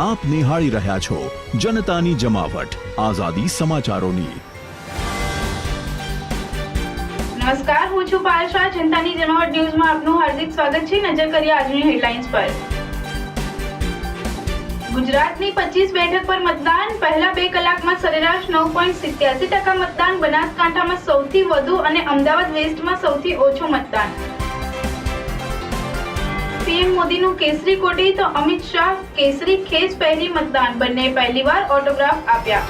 આપ નિહાળી રહ્યા છો જનતાની જમાવટ, આઝાદી સમાચારોની. નમસ્કાર, હું છું પાયશા જનતાની જમાવટ ન્યૂઝમાં આપનું હાર્દિક સ્વાગત છે. નજર કરીએ આજની હેડલાઇન્સ પર. ગુજરાતની પચીસ બેઠક પર મતદાન, પહેલા બે કલાકમાં સરેરાશ નવ પોઈન્ટ સિત્યાસી ટકા મતદાન, બનાસકાંઠામાં સૌથી વધુ અને અમદાવાદ વેસ્ટમાં સૌથી ઓછું મતદાન. પીએમ મોદીનું કેસરી કોટી તો અમિત શાહ કેસરી ખેસ પહેલી મતદાન. બંને પહેલીવાર ઓટોગ્રાફ આપ્યા.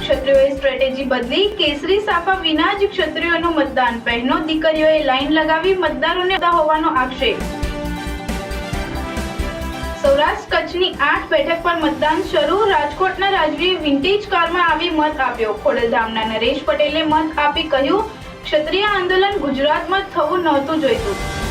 ક્ષત્રિયોએ સ્ટ્રેટેજી બદલી. કેસરી સાફા વિના જ ક્ષત્રિયોનું મતદાન. બહેનો દીકરીઓએ લાઈન લગાવી મતદારોને હોવાનો આક્ષેપ. સૌરાષ્ટ્ર કચ્છની આઠ બેઠક પર મતદાન શરૂ. રાજકોટના રાજવીએ વિન્ટેજ કારમાં આવી મત આપ્યો. ખોડલધામના નરેશ પટેલે મત આપી કહ્યું, ક્ષત્રિય આંદોલન ગુજરાતમાં થવું નહોતું જોઈતું.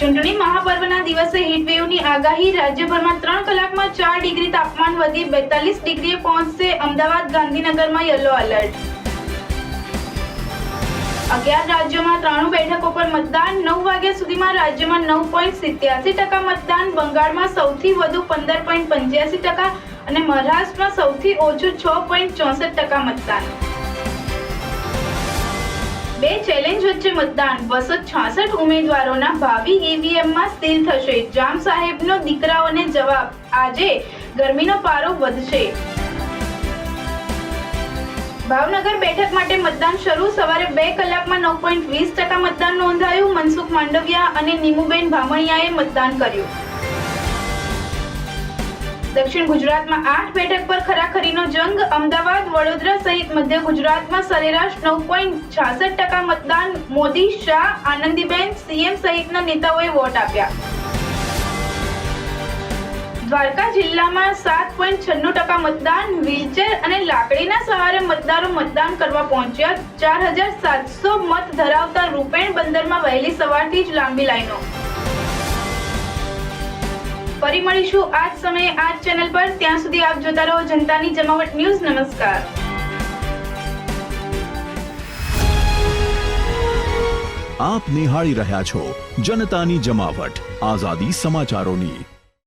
ચૂંટણી મહાપર્વના દિવસે હીટવેવની આગાહી, રાજ્યભરમાં ત્રણ કલાકમાં ચાર ડિગ્રી તાપમાન વધી બેતાલીસ ડિગ્રીએ પહોંચશે અમદાવાદ, ગાંધીનગરમાં યલો એલર્ટ. અગિયાર રાજ્યોમાં ત્રાણું બેઠકો પર મતદાન, નવ વાગ્યા સુધીમાં રાજ્યમાં નવ પોઈન્ટ સિત્યાસી ટકા મતદાન, બંગાળમાં સૌથી વધુ પંદર પોઈન્ટ પંચ્યાસી ટકા અને મહારાષ્ટ્રમાં સૌથી ઓછું છ પોઈન્ટ ચોસઠ ટકા મતદાન. ચેલેન્જ વચ્ચે મતદાન. બસો છાસઠ ઉમેદવારોના ભાવિ ઈવીએમમાં સીલ થશે. જામ સાહેબનો દીકરાઓને જવાબ. આજે ગરમીનો પારો વધશે. ભાવનગર બેઠક માટે મતદાન શરૂ. સવારે બે કલાકમાં નવ પોઈન્ટ વીસ ટકા મતદાન નોંધાયું. મનસુખ માંડવિયા અને નીમુબેન ભામણિયાએ મતદાન કર્યું. દક્ષિણ ગુજરાતમાં આઠ બેઠક પર ખરાખરીનો જંગ, અમદાવાદ, વડોદરા સહિત મધ્ય ગુજરાતમાં સરેરાશ નવ પોઈન્ટ છાસઠ ટકા મતદાન. મોદી, શાહ, આનંદીબેન, સીએમ સહિતના નેતાઓએ વોટ આપ્યા. દ્વારકા જિલ્લામાં સાત પોઈન્ટ છન્નું ટકા મતદાન, વ્હીલચેર અને લાકડીના સહારે મતદારો મતદાન કરવા પહોંચ્યા. ચાર હજાર સાતસો મત ધરાવતા રૂપેણ બંદરમાં વહેલી સવારથી જ લાંબી લાઈનો. ફરી મળીશું આજ સમયે આ ચેનલ પર. ત્યાં સુધી આપ જોતા રહો જનતાની જમાવટ ન્યૂઝ. નમસ્કાર. આપ નિહાળી રહ્યા છો જનતાની જમાવટ. આઝાદી સમાચારોની